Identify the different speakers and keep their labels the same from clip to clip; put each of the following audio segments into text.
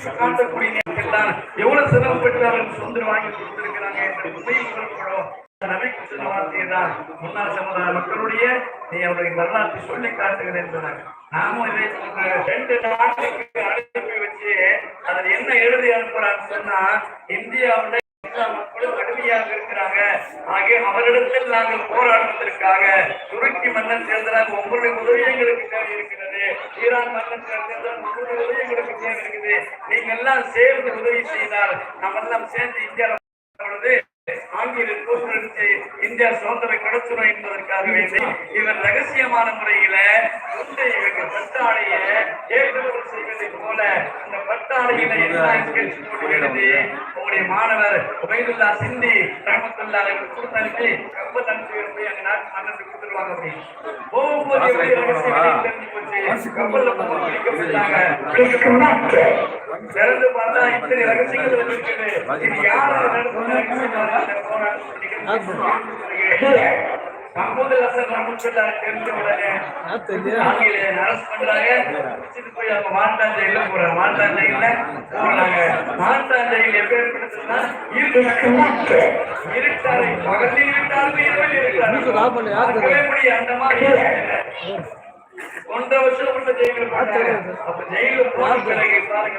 Speaker 1: வீசி நேரத்தில் தான் எவ்வளவு சிரமப்பட்டு அவர்கள் சுதந்திரம் வாங்கி கொடுத்திருக்கிறாங்க என்ற உண்மையில் சொல்லப்படும் நபிக்கு சொன்ன தான் முன்னாள் சமுதாய மக்களுடைய நீ அவருடைய வரலாற்றை சொல்லி காட்டுகிறேன் என்பதாக நாமும் இதை ரெண்டு நாட்டுக்கு அனுப்பி வச்சு அதில் என்ன எழுதி அனுப்புறான்னு சொன்னா இந்தியாவுல எல்லா மக்களும் கடுமையாக இருக்கிறாங்க. ஆகிய அவரிடத்தில் நாங்கள் போராடுவதற்காக துருக்கி மன்னன் சேர்ந்ததாக உங்களுடைய உதவி எங்களுக்கு தேவை இருக்கிறது. ஈரான் மன்னன் சேர்ந்ததால் உங்களுடைய உதவி எங்களுக்கு தேவை இருக்குது. நீங்க எல்லாம் சேர்ந்து உதவி செய்தால் நம்ம எல்லாம் சேர்ந்து இந்தியாவில் தோற்றுவித்து இந்தியா சுதந்திரம் கிடைச்சிடும் என்பதற்காக வேண்டி இவர் ரகசியமான முறையில பட்டாளைய ஏற்றுமதி செய்வதை போல இந்த பட்டாளையில எல்லாம் உங்களுடைய மாணவர் உபயதுல்லா சிந்தி ரஹமத்துல்லா கொடுத்து அனுப்பி கப்பல் அனுப்பி போய் அங்க நாட்டு மன்னருக்கு கொடுத்துருவாங்க அப்படின்னு போகும்போது எப்படி ரகசிய வேலை தெரிஞ்சு போச்சு. கப்பல்ல போகும்போது பிடிக்கப்பட்டாங்க திறந்து பார்த்தா இத்தனை ரகசியங்கள் இது மஹமூதுல் ஹசன் ரஹமத்துல்லாஹி தெரிஞ்ச உடனே ஆங்கிலேயர் அரசு பண்றாங்க பிடிச்சிட்டு போய் அவங்க மாட்டான் ஜெயில போறாங்க மாட்டான் ஜெயில போறாங்க மாட்டான் ஜெயில் எப்பேற்படுத்துனா இருட்டு இருட்டாரை பகலில் இருட்டாலும் இரவில் இருட்டாரு பார்க்கவே முடியும் அந்த மாதிரி ஒன்றரை வருஷம் உள்ள ஜெயில போட்டாங்க அப்ப ஜெயில போன பிறகு பாருங்க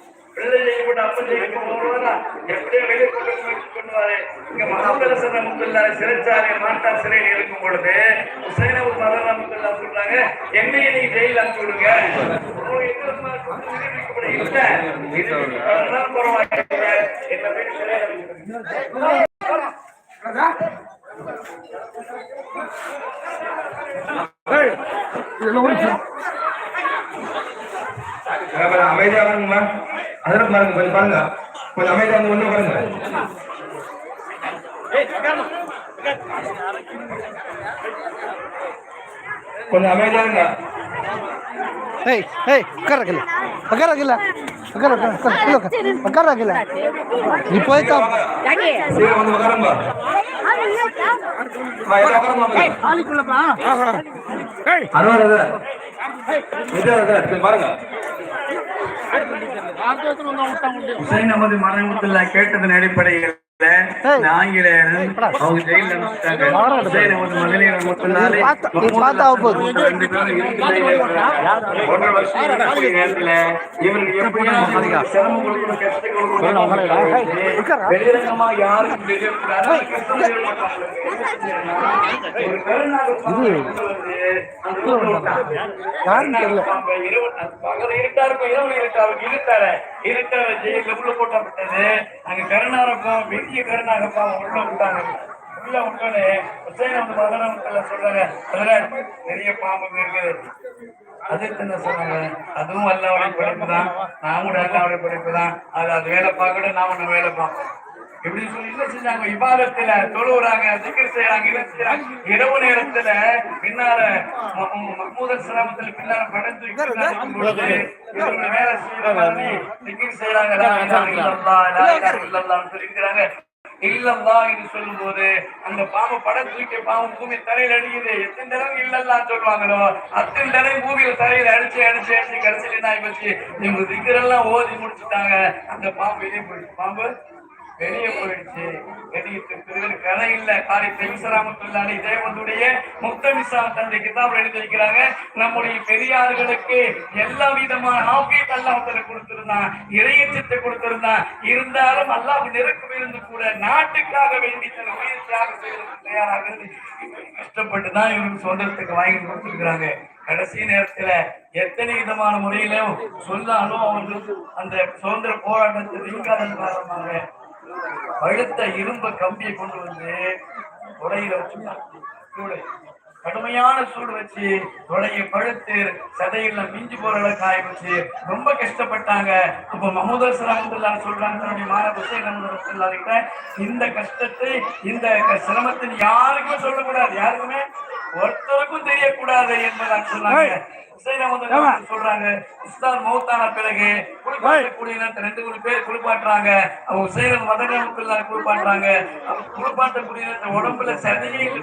Speaker 1: பிள்ளை ஜெயிலுக்கு அப்ப ஜெயிலுக்கு எப்படியோ வெளியே கொண்டு முயற்சி பண்ணுவாரு இங்க மகாபலசன் ரஹமத்துல்லா சிறைச்சாலை மாட்டா சிறையில் இருக்கும் பொழுது உசைனபுல் மதன் ரஹமத்துல்லா சொல்றாங்க என்னைய நீங்க ஜெயில அனுப்பி விடுங்க என்ன போய்
Speaker 2: அதெல்லாம் பாருங்க கொஞ்சம் பாருங்க. கொஞ்சம் அமைதியா வந்து ஒண்ணு பாருங்க. கொஞ்சம் அமைதியா இருங்க.
Speaker 3: ஏய் ஏய் உட்கார கீழே உட்கார உட்கார உட்கார உட்கார உட்கார. உட்கார கீழே நீ போய் தான்
Speaker 2: சீக்கிரம் வந்து உட்காருங்க. அம்மா, எல்லாம் உட்காருங்க. அம்மா. அறுபது இது. இது, இது, இது, பாருங்க.
Speaker 1: ஹுசைன் அகமது மரணத்துல கேட்டதன் அடிப்படையில் இருட்டார இருட்டார. ஜெயில உள்ள போட்டப்பட்டது அங்க கருணாரப்பா பெரிய கருணாகப்பா உள்ள விட்டாங்க. உள்ள விட்டோன்னே ஹுசைன் வந்து மகனம் சொல்றாங்க அதுல பெரிய பாம்பு இருக்குது. அது என்ன சொன்னாங்க? அதுவும் அல்லாவுடைய படைப்பு தான். நாம கூட அல்லாவுடைய படைப்பு தான். அது அது வேலை பார்க்கணும் நாம நம்ம வேலை பார்ப்போம். இப்படி சொல்லி என்ன செஞ்சாங்க? விவாதத்துல தொழுவுறாங்க திக்கர் செய்யறாங்க இரவு நேரத்துல பின்னால மஹ்மூதர் சிரமத்துல பின்னால இவங்க வேலை செய்யற மாதிரி செய்யறாங்க சொல்லிக்கிறாங்க இல்லல்லா என்று சொல்லும் போது அந்த பாம்பு படம் தூக்கி பாம்பு பூமி தரையில அடிக்குது. எத்தனை தடவை இல்லல்லாம் சொல்லுவாங்களோ அத்தனை தடவை பூமியில தரையில அடிச்சு அடிச்சு அடிச்சு கடைசியில என்ன ஆயிப்போச்சு இவங்க திக்கரெல்லாம் ஓதி முடிச்சுட்டாங்க. அந்த பாம்பு வெளியே போயிடுச்சு. பாம்பு? வெளியே போயிடுச்சு. கணியத்திற்கு கதை இல்ல. காரி தெய்வசராமத்துள்ளாடி தேவனுடைய முத்தமிசா தந்தை கிதாப் எழுதி வைக்கிறாங்க. நம்முடைய பெரியார்களுக்கு எல்லா விதமான ஆபியத் அல்லாஹ் கொடுத்திருந்தான். இறையச்சத்தை கொடுத்திருந்தான். இருந்தாலும் அல்லாஹ் நெருக்கம் இருந்து கூட நாட்டுக்காக வேண்டி தன் உயிர் தியாகம் செய்வதற்கு தயாராகிறது கஷ்டப்பட்டு தான் இவருக்கு சொந்தத்துக்கு வாங்கி கொடுத்திருக்கிறாங்க. கடைசி நேரத்துல எத்தனை விதமான முறையிலும் சொன்னாலும் அவர்கள் அந்த சுதந்திர போராட்டத்தை காரணமாக பழுத்த இரும்பு கம்பியை கொண்டு வந்து தொடையில வச்சுட்டாங்க கடுமையான சூடு வச்சு தொடையை பழுத்து சதையில மிஞ்சி போற அளவுக்கு ஆகி வச்சு ரொம்ப கஷ்டப்பட்டாங்க. இப்ப மமூத அஸ்லாம் சொல்றாங்க தன்னுடைய மாணவ இந்த கஷ்டத்தை இந்த சிரமத்தை யாருக்குமே சொல்லக்கூடாது. யாருக்குமே ஒருத்தருக்கும் தெரியக்கூடாது என்பதாக சொன்னாங்க. சொல்றாங்க. உஸ்தாத் மௌத்தான பிறகு குளிப்பாட்டக்கூடிய நேரத்துல ரெண்டு மூணு பேர் குளிப்பாட்டுறாங்க. அவங்க ஹுசைன் மதனத்துல குளிப்பாட்டுறாங்க. அவங்க குளிப்பாட்டக்கூடிய நேரத்துல உடம்புல சதையே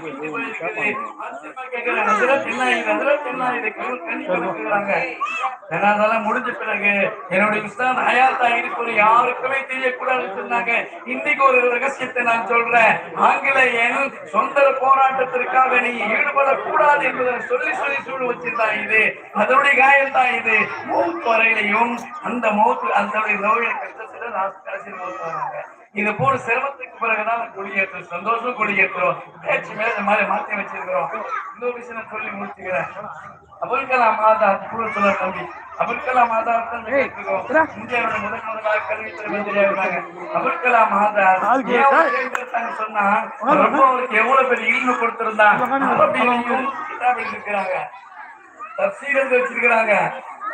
Speaker 1: அதனால முடிஞ்ச பிறகு என்னுடைய உஸ்தாத் ஹயாத்தா இருக்கிற யாருக்குமே தெரியக்கூடாதுன்னு சொன்னாங்க. இன்னைக்கு ஒரு ரகசியத்தை நான் சொல்றேன். ஆங்கிலேயன் சொந்த போராட்டத்திற்காக நீ ஈடுபடக்கூடாது என்பதை சொல்லி சொல்லி சூழ் வச்சிருந்தா இது. அதனுடைய காயம் தான் இது. மௌத் வரையிலையும் அந்த மௌத்து அந்த நோயை கஷ்டத்துல லாஸ்ட் கடைசியில் மௌத் இது போல சிரமத்துக்கு பிறகுதான் கொடியேற்றோம் சந்தோஷம் கொடியேற்றோம். பேச்சு மேல இந்த மாதிரி மாத்தி வச்சிருக்கிறோம். இன்னொரு விஷயம் சொல்லி முடிச்சுக்கிறேன். அபுல் கலாம் ஆசாத் கூட சொல்ல தம்பி அபுல் கலாம் ஆசாத் இந்தியாவோட முதல் முதலாக மந்திரியா இருந்தாங்க அபுல் கலாம் ஆசாத் சொன்னா ரொம்ப அவருக்கு எவ்வளவு பெரிய ஈழ்வு கொடுத்திருந்தாங்க அரபியிலையும் கிதாப் எழுதியிருக்கிறாங்க தப்சீரல் வச்சிருக்கிறாங்க.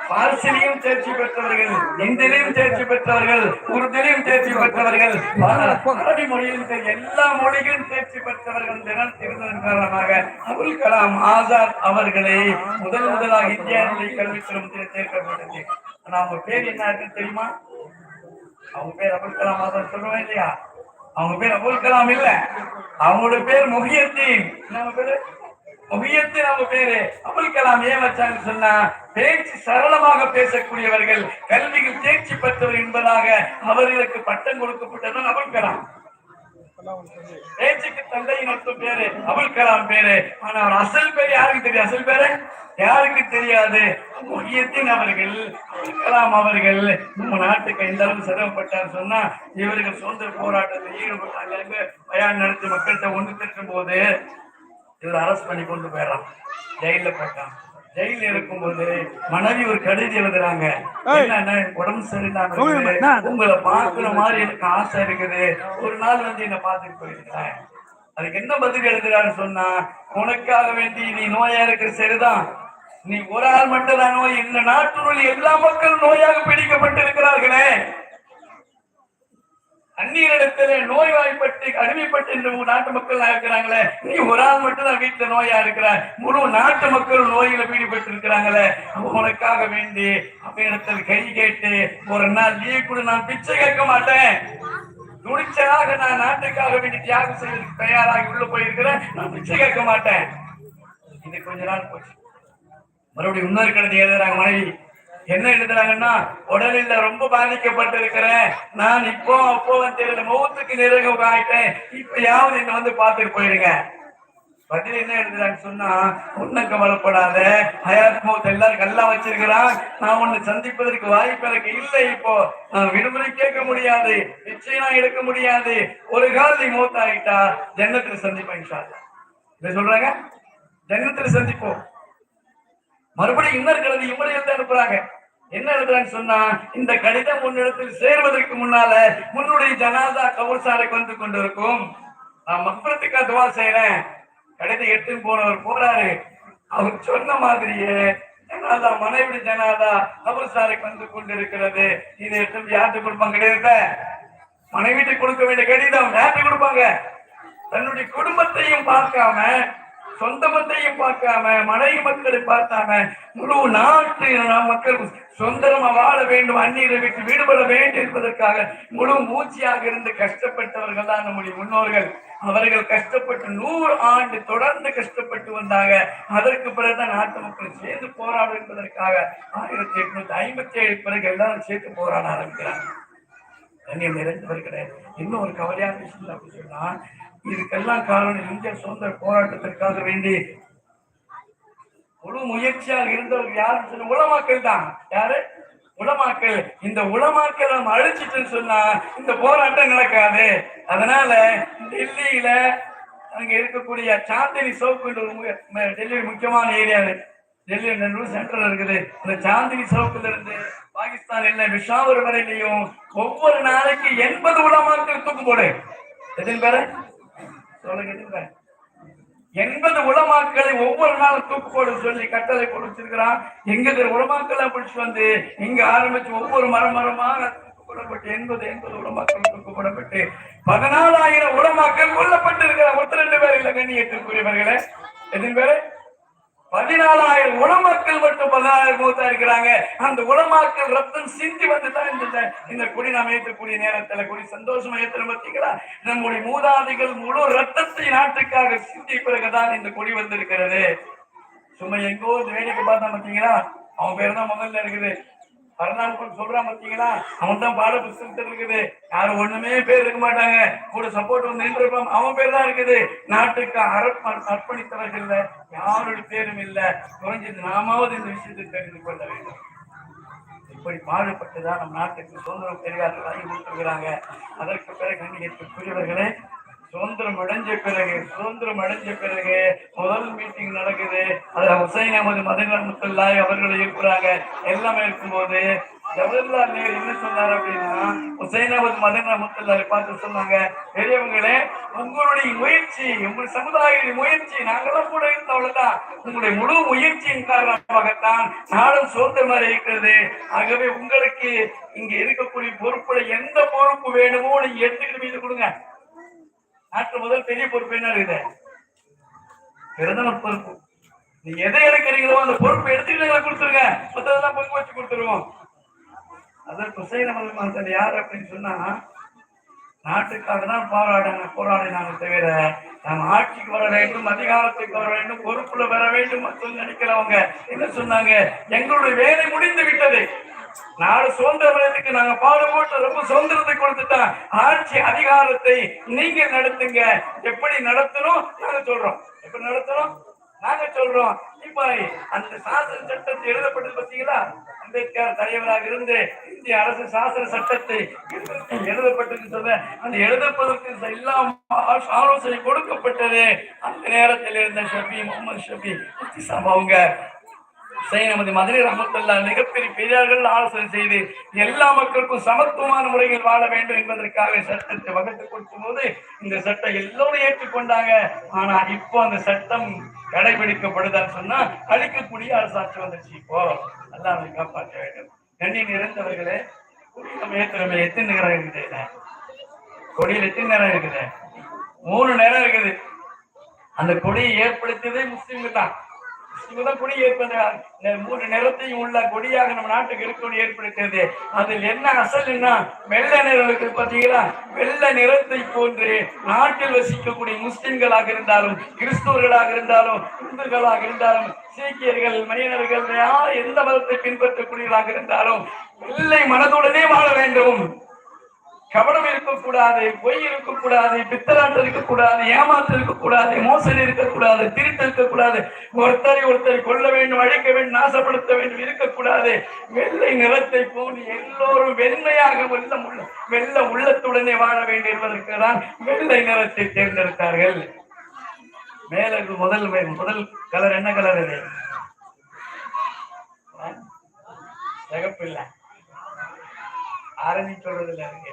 Speaker 1: பார்சிலையும் தேர்ச்சி பெற்றவர்கள் இந்திலையும் தேர்ச்சி பெற்றவர்கள் உருதிலையும் தேர்ச்சி பெற்றவர்கள் அரபி மொழியிலும் எல்லா மொழிகளும் தேர்ச்சி பெற்றவர்கள் தினம் திருந்ததன் காரணமாக அபுல் கலாம் ஆசாத் அவர்களை முதல் முதலாக இந்தியாவுடைய கல்வித்துறை சேர்க்கப்பட்டது. ஆனா அவங்க பேர் என்ன இருக்குன்னு தெரியுமா? அவங்க பேர் அபுல் கலாம் ஆசாத் சொல்லுவேன் இல்லையா? அவங்க பேர் அபுல் கலாம் இல்ல. அவங்களோட பேர் முகியத்தீன் என்ன பேரு? முகியத்தீன் நம்ம பேரு. அபுல் கலாம் ஏன் வச்சாங்கன்னு சொன்னா பேச்சு சரளமாக பேசக்கூடியவர்கள் கல்வியில் தேர்ச்சி பெற்றவர் என்பதாக அவர்களுக்கு பட்டம் கொடுக்கப்பட்டது அபுல் கலாம். பேச்சுக்கு தந்தையின் அர்த்தம் பேரு அபுல் கலாம் பேரு. ஆனா அவர் அசல் பேர் யாருக்கு தெரியும்? அசல் பேரு யாருக்கு தெரியாது? முகியத்தின் அவர்கள் அபுல் கலாம் அவர்கள். நம்ம நாட்டுக்கு எந்த அளவு சிரமப்பட்டார் சொன்னா இவர்கள் சுதந்திர போராட்டத்தில் ஈடுபட்டாங்க அங்க பயான் நடத்தி மக்கள்கிட்ட ஒன்று திரட்டும் போது இவர் அரெஸ்ட் பண்ணி கொண்டு போயிடறான். ஜெயில போட்டான் ஜெயில இருக்கும்போது மனைவி ஒரு கடிதம் எழுதுறாங்க. உடம்பு சரியில்லாம உங்களை பார்க்கிற மாதிரி எனக்கு ஆசை இருக்குது. ஒரு நாள் வந்து என்ன பார்த்துட்டு போயிருக்கேன் அதுக்கு என்ன பதில் எழுதுறான்னு சொன்னா உனக்காக வேண்டி நீ நோயா இருக்கிற சரிதான். நீ ஒரு ஆள் மட்டும் தான் நோய். இந்த நாட்டினுள்ள எல்லா மக்களும் நோயாக பிடிக்கப்பட்டிருக்கிறார்களே. அந்நியரிடத்துல நோய்வாய்ப்பட்டு அடிமைப்பட்டு இந்த நாட்டு மக்கள் இருக்கிறாங்களே? நீ ஒரு ஆள் மட்டும் தான் வீட்டுல நோயா இருக்கிற. முழு நாட்டு மக்கள் நோயில பீடிப்பட்டு இருக்கிறாங்களே உனக்காக வேண்டி அவரிடத்தில் கை கேட்டு ஒரு நாள் லீவ் கூட நான் பிச்சை கேட்க மாட்டேன். துணிச்சலாக நான் நாட்டுக்காக வேண்டி தியாகம் செய்வதற்கு தயாராகி உள்ள போயிருக்கிறேன். நான் பிச்சை கேட்க மாட்டேன். இது கொஞ்ச நாள் போச்சு. மறுபடியும் இன்னொரு கடந்த எழுதுறாங்க மனைவி. என்ன எழுதுறாங்கன்னா உடலில் ரொம்ப பாதிக்கப்பட்டிருக்கிறேன். நான் இப்போ அப்போ வந்து முகத்துக்கு நிறகம் ஆயிட்டேன் இப்ப யாவது என்ன வந்து பார்த்துட்டு போயிடுங்க பதில் என்ன எழுதுறாங்க சொன்னா ஒன்னும் கவலைப்படாத. ஹயாத் மௌத் எல்லாரும் கல்லா வச்சிருக்கிறான் நான் உன்னை சந்திப்பதற்கு வாய்ப்பு எனக்கு இல்லை இப்போ. நான் விடுமுறை கேட்க முடியாது. நிச்சயம் எடுக்க முடியாது. ஒரு கால் நீ மௌத் ஆகிட்டா ஜன்னத்துல சந்திப்பேன் இன்ஷா அல்லாஹ். சொல்றாங்க? ஜன்னத்துல சந்திப்போம். மறுபடியும் இன்னொரு கடிதம் இவரை எழுத அனுப்புறாங்க. என்ன எழுதுறான்னு சொன்னா இந்த கடிதம் உன்னிடத்தில் சேர்வதற்கு முன்னால முன்னுடைய ஜனாதா கவுர்சாலைக்கு வந்து கொண்டிருக்கும். நான் மக்பரத்துக்கா துவா செய்யறேன். கடிதம் எட்டு போனவர் போறாரு. அவர் சொன்ன மாதிரியே ஜனாதா மனைவி ஜனாதா கவுர்சாலைக்கு வந்து கொண்டிருக்கிறது. இதை எடுத்து யார்ட்டு கொடுப்பாங்க கடிதத்தை? மனைவிட்டு கொடுக்க வேண்டிய கடிதம் யார்ட்டு கொடுப்பாங்க? தன்னுடைய குடும்பத்தையும் பார்க்காம சொந்த மந்தையும் பார்க்காம மனைவி மக்களை பார்க்காம முழு நாட்டு மக்கள் சொந்தரமா வாழ வேண்டும் அந்நீரை விட்டு விடுபட வேண்டும் என்பதற்காக முழு மூச்சியாக இருந்து கஷ்டப்பட்டவர்கள் தான் நம்முடைய முன்னோர்கள். அவர்கள் கஷ்டப்பட்டு நூறு ஆண்டு தொடர்ந்து கஷ்டப்பட்டு வந்தாங்க அதற்கு பிறகுதான் நாட்டு மக்கள் சேர்ந்து போராடும் என்பதற்காக ஆயிரத்தி எட்நூத்தி ஐம்பத்தி ஏழு பிறகு எல்லாரும் சேர்த்து போராட ஆரம்பிக்கிறாங்க. கண்ணியம் கிடையாது. இன்னும் ஒரு கவலையான விஷயம் அப்படின்னு சொன்னா இதுக்கெல்லாம் காரணம் இந்திய சுதந்திர போராட்டத்திற்காக வேண்டி முழு முயற்சியாக இருந்தவர் யாருன்னு சொன்ன உலமாக்கள் தான். யாரு? உளமாக்கல் இந்த உலமாக்கள் நம்ம அழிச்சிட்டுன்னு சொன்னா இந்த போராட்டம் நடக்காது. அதனால டெல்லியில அங்க இருக்கக்கூடிய சாந்தினி சோப்பு டெல்லி டெல்லியில் முக்கியமான ஏரியா டெல்லி நெல்லூர் சென்ட்ரல் இருக்குது. அந்த சாந்தினி சோப்புல இருந்து பாகிஸ்தான் இல்ல விஷாவர் வரையிலையும் ஒவ்வொரு நாளைக்கு எண்பது உளமாக்கல் தூக்கு போடு. எத்தனை பேரு? சொல்லுங்க எண்பது உலமாக்களை ஒவ்வொரு நாளும் தூக்கு போட சொல்லி கட்டளை கொடுத்திருக்கிறான். எங்க உலமாக்களை பிடிச்சு வந்து இங்க ஆரம்பிச்சு ஒவ்வொரு மரம் மரமாக தூக்கு எண்பது எண்பது உலமாக்கள் தூக்கப்படப்பட்டு பதினாலாயிரம் உலமாக்கள் கொல்லப்பட்டு இருக்கிற ஒருத்தர் ரெண்டு பேர் இல்ல கண்ணியத்திற்குரியவர்களே. எத்தனை பேரு? பதினாலாயிரம் உளமாக்கள் மட்டும் பதினாலாயிரம் மூத்தா இருக்கிறாங்க. அந்த உளமாக்கள் ரத்தம் சிந்தி வந்துதான் இந்த இந்த குடி நாம் ஏற்றக்கூடிய நேரத்துல குடி சந்தோஷமா ஏற்றுற பார்த்தீங்களா? நம்முடைய மூதாதிகள் முழு ரத்தத்தை நாட்டுக்காக சிந்தி பிறகுதான் இந்த குடி வந்திருக்கிறது. சும்மா எங்கோ வேலைக்கு பார்த்தா பார்த்தீங்களா? அவன் பேர் தான் முதல்ல இருக்குது. பரநாள் சொல்றான் பாத்தீங்களா அவன் தான் பாட புஸ்தகத்தில் இருக்குது. யாரும் ஒண்ணுமே பேர் இருக்க மாட்டாங்க. கூட சப்போர்ட் வந்து நின்று இருப்பான் அவன் பேர் தான் இருக்குது. நாட்டுக்கு அர்ப்ப அர்ப்பணித்தவர்கள் இல்ல. யாரோட பேரும் இல்ல. குறைஞ்சது நாமாவது இந்த விஷயத்தை தெரிந்து கொள்ள வேண்டும். இப்படி பாடுபட்டுதான் நம் நாட்டுக்கு சுதந்திரம் பெரியார்கள் வாங்கி கொடுத்துருக்கிறாங்க. அதற்கு பிறகு கண்ணியத்துக்குரியவர்களே சுதந்திரம் அடைஞ்ச பிறகு சுதந்திரம் அடைஞ்ச பிறகு முதல் மீட்டிங் நடக்குது. அதுல ஹுசைன் அகமது மதன்முத்துல்லாய் அவர்கள் இருக்கிறாங்க. எல்லாமே இருக்கும்போது ஜவஹர்லால் நேரு என்ன சொன்னார் அப்படின்னா ஹுசைன் அகமது மதன் முத்தல்லாரை பார்த்து சொன்னாங்க பெரியவங்களே உங்களுடைய முயற்சி உங்களுடைய சமுதாய முயற்சி நாங்கெல்லாம் கூட இருந்த அவ்வளவுதான். உங்களுடைய முழு முயற்சியின் காரணமாகத்தான் நாடும் சுதந்திரமாக இருக்கிறது. ஆகவே உங்களுக்கு இங்க இருக்கக்கூடிய பொறுப்புல எந்த பொறுப்பு வேணுமோ நீங்க எடுத்துக்கிட்டு மீது கொடுங்க. நாட்டு முதல் பெரிய பொறுப்பு என்ன இருக்குது? பிரதமர் பொறுப்பு. நீங்க எதை எடுக்கிறீங்களோ அந்த பொறுப்பு எடுத்துக்கிட்டு கொடுத்துருங்க. மற்றதெல்லாம் பங்கு வச்சு கொடுத்துருவோம். அதற்கு ஹுசைன் யார் அப்படின்னு சொன்னா நாட்டுக்காக தான் போராடின போராடினாங்க தவிர நாம் ஆட்சிக்கு வர வேண்டும் அதிகாரத்துக்கு வர வேண்டும் பொறுப்புல வர வேண்டும் சொல்லி நினைக்கிறவங்க என்ன சொன்னாங்க? எங்களுடைய வேலை முடிந்து விட்டது. நாடு சுதந்திரத்துக்கு நாங்க பாடுபட்டு ரொம்ப சுதந்திரத்தை கொடுத்துட்டோம் ஆட்சி அதிகாரத்தை நீங்க நடத்துங்க. எப்படி நடத்தணும் நாங்க சொல்றோம். எப்படி நடத்தணும்? நாங்க சொல்றோம். இப்ப அந்த சாசன சட்டத்தை எழுதப்பட்டது பாத்தீங்களா? அம்பேத்கர் தலைவராக இருந்து இந்திய அரசு சாசன சட்டத்தை எழுதப்பட்டது. சொல்ல அந்த எழுதப்பதற்கு எல்லாம் ஆலோசனை கொடுக்கப்பட்டது. அந்த நேரத்தில் இருந்த ஷபி முகமது ஷபி அவங்க நமது மதுரை ரஹமத்துல்லா மிகப்பெரிய பெரியார்கள் ஆலோசனை செய்து எல்லா மக்களுக்கும் சமத்துவமான முறையில் வாழ வேண்டும் என்பதற்காக சட்டத்தை வகுத்து கொடுக்கும் போது இந்த சட்டம் எல்லோரும் ஏற்றுக்கொண்டாங்க. ஆனா இப்போ அந்த சட்டம் கடைபிடிக்கப்படுதான்னு சொன்னா அழிக்கக்கூடிய அரசாட்சி வந்துச்சு இப்போ. எல்லாம் அதை காப்பாற்ற வேண்டும். கண்ணி நிறைந்தவர்களே நம்ம ஏற்றுறமே எத்தனை நேரம் இருக்குது? கொடியில் எத்தனை நேரம் இருக்குது? மூணு நேரம் இருக்குது. அந்த கொடியை ஏற்படுத்தியதே முஸ்லீம்கள் தான். முஸ்லிம்கள் கொடி ஏற்பது. மூன்று நிறத்தையும் உள்ள கொடியாக நம்ம நாட்டுக்கு இருக்கணும் ஏற்படுத்தியது. அதில் என்ன அசல்னா வெள்ள நிறம் இருக்குது பாத்தீங்களா வெள்ளை நிறத்தை போன்று நாட்டில் வசிக்கக்கூடிய முஸ்லிம்களாக இருந்தாலும் கிறிஸ்தவர்களாக இருந்தாலும் இந்துக்களாக இருந்தாலும் சீக்கியர்கள் மனிதர்கள் யார் எந்த மதத்தை பின்பற்றக்கூடியவர்களாக இருந்தாலும் வெள்ளை மனதுடனே வாழ வேண்டும். கவனம் இருக்கக்கூடாது பொய் இருக்கக்கூடாது பித்தராட்டம் இருக்கக்கூடாது ஏமாற்றம் இருக்கக்கூடாது மோசடி இருக்கக்கூடாது திருட்டு இருக்கக்கூடாது. ஒருத்தரை ஒருத்தரை கொள்ள வேண்டும் அழிக்க வேண்டும் நாசப்படுத்த வேண்டும் இருக்கக்கூடாது. வெள்ளை நிறத்தை போன்று எல்லோரும் வெண்மையாக வெள்ள உள்ள வெள்ள உள்ளத்துடனே வாழ வேண்டும் என்பதற்கு தான் வெள்ளை நிறத்தை தேர்ந்தெடுத்தார்கள். மேல முதல் முதல் கலர் என்ன கலர் இது சிகப்பு இல்ல. ஆரஞ்சு சொல்றது இல்ல இருக்கு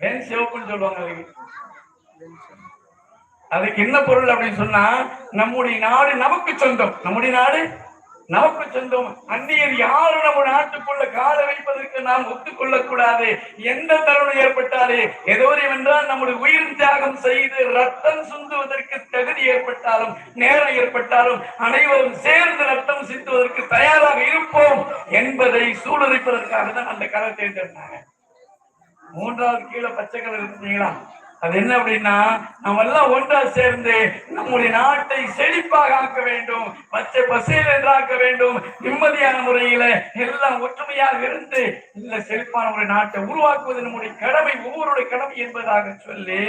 Speaker 1: வெண் சிவப்புன்னு சொல்லுவாங்க அதுக்கு? அதுக்கு என்ன பொருள் அப்படின்னு சொன்னா நம்முடைய நாடு நமக்கு சொந்தம். நம்முடைய நாடு நமக்கு சொந்தம். அந்நியர் யாரும் நம்ம நாட்டுக்குள்ள கால வைப்பதற்கு நாம் ஒத்துக்கொள்ள கூடாது எந்த தருணம் ஏற்பட்டாலே ஏதோ என்றால் நம்முடைய உயிர் தியாகம் செய்து ரத்தம் சுந்துவதற்கு தகுதி ஏற்பட்டாலும் நேரம் ஏற்பட்டாலும் அனைவரும் சேர்ந்து ரத்தம் சிந்துவதற்கு தயாராக இருப்போம் என்பதை சூழலிப்பதற்காக தான் அந்த கதை தேர்ந்தெடுத்தாங்க. மூன்றாவது கீழே பச்சை கலர் இருந்தீங்களா அது என்ன அப்படின்னா நம்ம எல்லாம் ஒன்றா சேர்ந்து நம்முடைய நாட்டை செழிப்பாக ஆக்க வேண்டும் பச்சை பசையில் என்றாக்க வேண்டும். நிம்மதியான முறையில எல்லாம் ஒற்றுமையாக இருந்து இந்த செழிப்பான ஒரு நாட்டை உருவாக்குவது நம்முடைய கடமை ஒவ்வொருடைய கடமை என்பதாக சொல்லி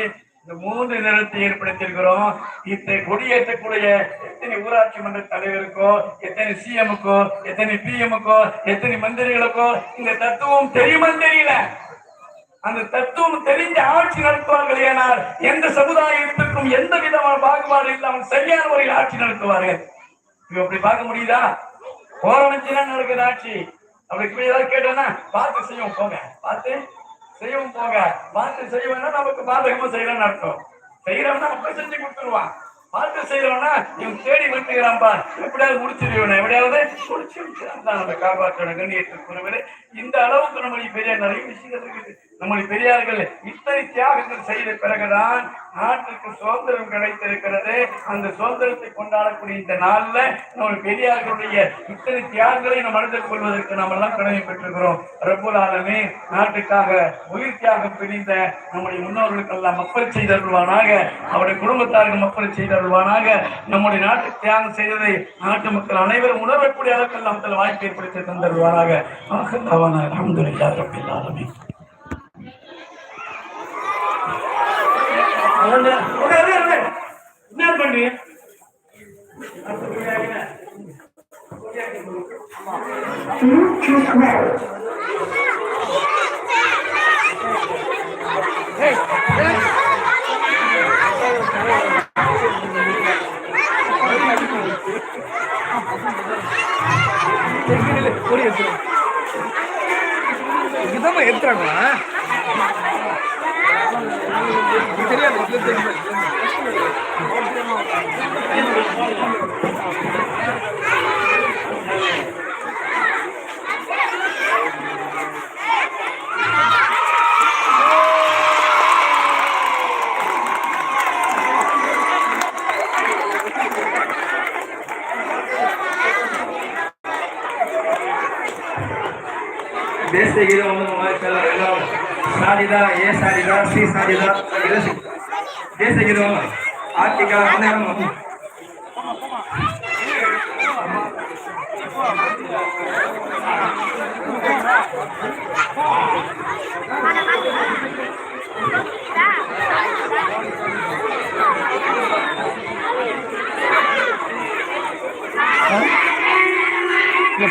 Speaker 1: இந்த மூன்று நிறத்தை ஏற்படுத்தியிருக்கிறோம். இத்தனை கொடியேற்றக்கூடிய எத்தனை ஊராட்சி மன்ற தலைவருக்கோ எத்தனை சிஎம்க்கோ எத்தனை பிஎம்க்கோ எத்தனை மந்திரிகளுக்கோ இந்த தத்துவம் தெரியுமா தெரியல. அந்த தத்துவம் தெரிஞ்ச ஆட்சி நடத்துவார்கள் ஏனால் எந்த சமுதாயத்திற்கும் எந்த விதமான பாகுபாடு இல்லாமல் சரியான முறையில் ஆட்சி நடத்துவார்கள். இப்ப அப்படி பார்க்க முடியுதா? போற நடக்குது ஆட்சி? அப்படி இப்படி ஏதாவது கேட்டோம்னா பார்த்து செய்யவும் போங்க. பார்த்து செய்யவும் போங்க. பார்த்து செய்வோம்னா நமக்கு பாதகமா செய்யறோம்னு அர்த்தம். செய்யறோம்னா அப்ப செஞ்சு கொடுத்துருவான். பார்த்து செய்யறோம்னா இவன் தேடி விட்டுகிறான்பா எப்படியாவது முடிச்சிருவன எப்படியாவது முடிச்சு விட்டுறான். தான் நம்ம காப்பாற்றணும். கண்ணியத்திற்குரியவரே இந்த அளவுக்கு நம்முடைய பெரிய நிறைய விஷயங்கள் இருக்குது. நம்முடைய பெரியார்கள் இத்தனை தியாகங்கள் செய்த பிறகுதான் நாட்டுக்கு சுதந்திரம் கிடைத்திருக்கிறது. அந்த சுதந்திரத்தை கொண்டாடக்கூடிய இந்த நாள்ல நம்ம பெரியார்களுடைய இத்தனை தியாகங்களை நம்ம மனதில் கொள்வதற்கு நாம் எல்லாம் கடமை பெற்றிருக்கிறோம் ரப்பூல் ஆலமே நாட்டுக்காக உயிர் தியாகம் பிரிந்த நம்முடைய முன்னோர்களுக்கு எல்லாம் மக்கள் செய்தருள்வானாக. அவருடைய குடும்பத்தாருக்கு மக்கள் செய்தருள்வானாக. நம்முடைய நாட்டு தியாகம் செய்ததை நாட்டு மக்கள் அனைவரும் உணரக்கூடிய அளவுக்கு எல்லாம் மக்கள் வாய்ப்பு ஏற்படுத்தி தந்தருள்வானாக. அலமதுல்லா ரப்பில் ஆலமீன். என்ன பண்ணி
Speaker 2: இதுதான் எடுத்துறாங்களா
Speaker 4: ಬೇಸಿಗೆ seguida vamos சாரிதா ஏ சாரிதா சி சாரிதா தேச ஹீரோ ஆர்டிகா
Speaker 3: அண்ணன்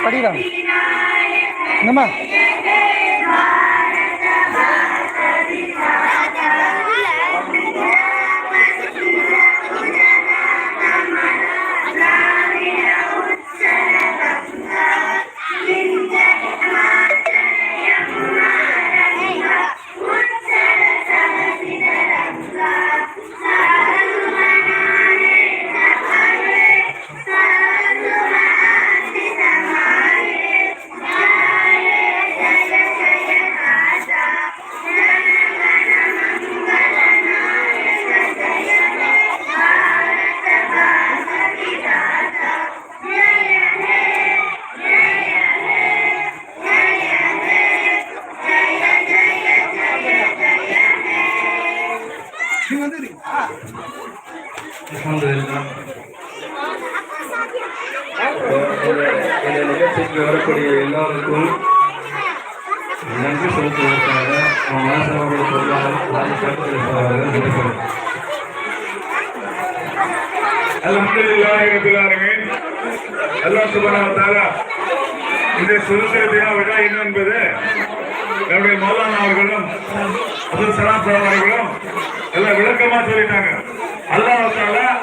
Speaker 3: படிக்கிறாங்க
Speaker 4: இந்த நிகழ்ச்சிக்கு வரக்கூடிய எல்லோருக்கும் நன்றி செலுத்துவதற்காக நம் மனசனுடைய பொருளாளர் ராஜசேகர் அவர்கள் நன்றி
Speaker 5: அல்ஹம்துலில்லாஹி ரப்பில் ஆலமீன் அல்லாஹ் சுப்ஹானஹு வ தஆலா இந்த சுதந்திர தின விழா என்ன என்பது நம்முடைய மௌலானா அவர்களும் அப்துல் சலாம் அவர்களும் எல்லாம் விளக்கமா சொல்லிட்டாங்க. அல்லாஹ்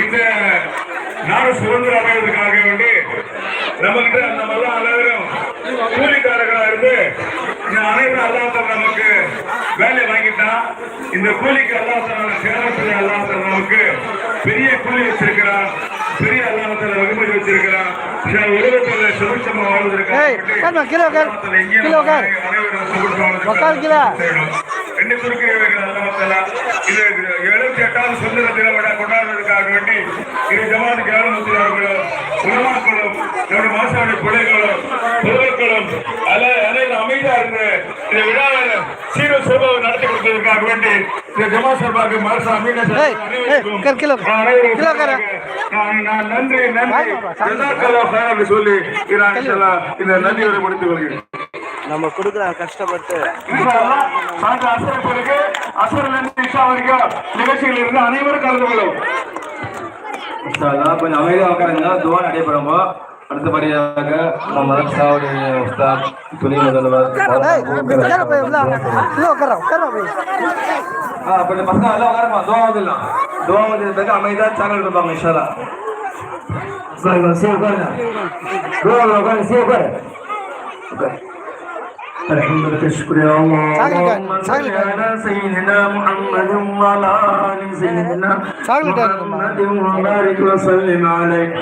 Speaker 5: இந்த நாடு சுதந்திரம் அமைவதற்காக வேண்டி நமக்கு நம்ம எல்லாம் அனைவரும் கூலிக்காரர்களா இருந்து அனைவரும் அல்லாஹ் தஆலா நமக்கு வேலை வாங்கிட்டான் இந்த கூலிக்கு செய்ய அல்லாஹ் தஆலா நமக்கு பெரிய கூலி வச்சிருக்கிறான் பெரிய அல்லாஹ் தஆலா வெகுமதி வச்சிருக்கிறான் உலகத்துல
Speaker 3: கீழே.
Speaker 5: செய்யணும். ரெண்டு தஆலா இது எழுபத்தி எட்டாவது சுதந்திர தின விழா கொண்டாடுவதற்காக வேண்டி இது ஜமாத் கிராமத்தினர்களும் உலமாக்களும் நம்முடைய மாசாடி பிள்ளைகளும் பொதுமக்களும் அனைவரும் அமைதியா இருந்து இந்த விழாவை சீர நடத்தி வேண்டி இந்த ஜமா சார்பாக மாசா
Speaker 3: உட்காரு.
Speaker 5: நான் நான் நன்றி நன்றி. சொல்லி இந்த நன்றியோட முடித்துக் கொள்கிறேன்.
Speaker 2: நம்ம கொடுக்குற கஷ்டப்பட்டு.
Speaker 5: சாயந்தரம் அசர் பிறகு அசரில் இருந்து இஷா வரைக்கும் நிகழ்ச்சியில் இருந்து அனைவரும் கலந்து கொள்ளும்.
Speaker 4: அமைதியாக உட்காருங்க. துவா நடைபெறும். அடுத்தபடியாக நம்ம மதரசாவுடைய உஸ்தாத் துணை முதல்வர் அப்படி பசங்க எல்லாம் உட்காருமா? துவா வந்துடலாம் துவா வந்தது பிறகு அமைதியாக சேனல் கொடுப்பாங்க இன்ஷால்லா. உட்காருங்க சரி உட்காருங்க. உட்காரு. الحمد لله تشكر يا اللهم صل على سيدنا محمد وعلى آل سيدنا محمد وبارك وسلم عليه.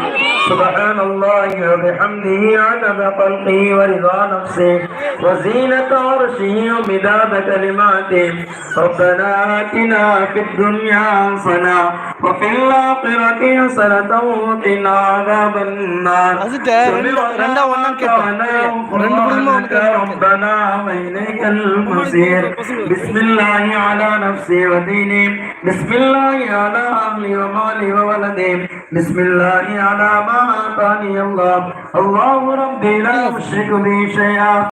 Speaker 4: سبحان الله وبحمده عدد خلقه ورضا نفسه. وزينة عرشه ومداد كلماته ربنا آتنا في الدنيا حسنة وفي الآخرة حسنة وقنا عذاب النار. ربنا وإليك المصير. بسم الله على نفسي وديني. بسم الله على أهلي ومالي وولدي. بسم الله على ما أعطاني الله. الله ربي لا أشرك به شيئا.